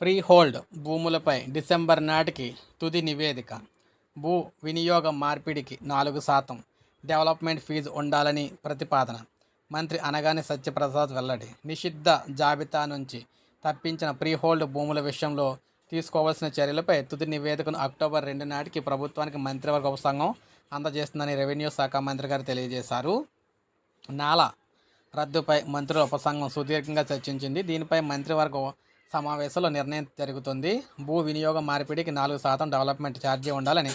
Freehold భూములపై December నాటికి తుది నివేదిక. భూ వినియోగ మార్పిడికి నాలుగు శాతం డెవలప్మెంట్ ఫీజు ఉండాలని ప్రతిపాదన. మంత్రి అనగాని సత్యప్రసాద్ వెల్లడి. నిషిద్ధ జాబితా నుంచి తప్పించిన ప్రీహోల్డ్ భూముల విషయంలో తీసుకోవాల్సిన చర్యలపై తుది నివేదికను అక్టోబర్ రెండు నాటికి ప్రభుత్వానికి మంత్రివర్గ ఉపసంఘం అందజేస్తుందని రెవెన్యూ శాఖ మంత్రి గారు తెలియజేశారు. నాల రద్దుపై మంత్రుల ఉపసంఘం సుదీర్ఘంగా చర్చించింది. దీనిపై మంత్రివర్గ సమావేశంలో నిర్ణయం జరుగుతుంది. భూ వినియోగ మార్పిడికి నాలుగు శాతం డెవలప్మెంట్ ఛార్జీ ఉండాలని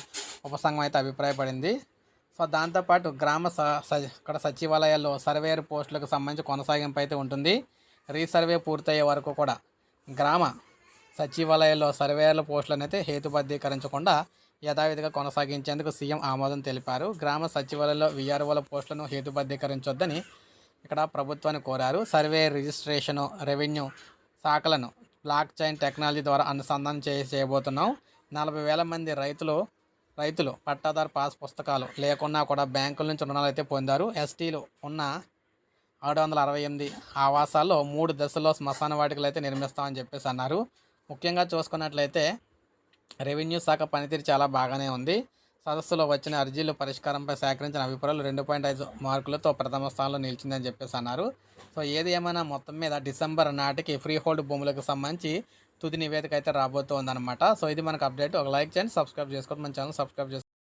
ఉపసంఘం అయితే అభిప్రాయపడింది. సో దాంతోపాటు గ్రామ స స- ఇక్కడ సచివాలయాల్లో సర్వేయర్ పోస్టులకు సంబంధించి కొనసాగింపు అయితే ఉంటుంది. రీసర్వే పూర్తయ్యే వరకు కూడా గ్రామ సచివాలయాల్లో సర్వేయర్ల పోస్టులను అయితే హేతుబద్ధీకరించకుండా యథావిధిగా కొనసాగించేందుకు సీఎం ఆమోదం తెలిపారు. గ్రామ సచివాలయంలో విఆర్ఓల పోస్టులను హేతుబద్ధీకరించొద్దని ఇక్కడ ప్రభుత్వాన్ని కోరారు. సర్వే రిజిస్ట్రేషను రెవెన్యూ శాఖలను బ్లాక్ చైన్ టెక్నాలజీ ద్వారా అనుసంధానం చే చేయబోతున్నాం. నలభై వేల మంది రైతులు రైతులు పట్టాదారు పాస్ పుస్తకాలు లేకున్నా కూడా బ్యాంకుల నుంచి రుణాలు అయితే పొందారు. ఎస్టీలు ఉన్న ఆరు వందల అరవై ఎనిమిది ఆవాసాల్లో మూడు దశల్లో శ్మశాన వాటికలు అయితే నిర్మిస్తామని చెప్పేసి అన్నారు. ముఖ్యంగా చూసుకున్నట్లయితే రెవెన్యూ శాఖ పనితీరు చాలా బాగానే ఉంది. సదస్సులో వచ్చిన అర్జీలు పరిష్కారంపై సేకరించిన అభిప్రాయాలు రెండు పాయింట్ ఐదు మార్కులతో ప్రథమ స్థానంలో నిలిచిందని చెప్పేసి అన్నారు. సో ఏది ఏమైనా మొత్తం మీద డిసెంబర్ నాటికి ఫ్రీ హోల్డ్ భూములకు సంబంధించి తుది నివేదిక అయితే రాబోతోందనమాట సో ఇది మనకు అప్డేట్. ఒక లైక్ చేయండి సబ్స్క్రైబ్ చేసుకోండి. మన ఛానల్ సబ్స్క్రైబ్ చేసుకోండి.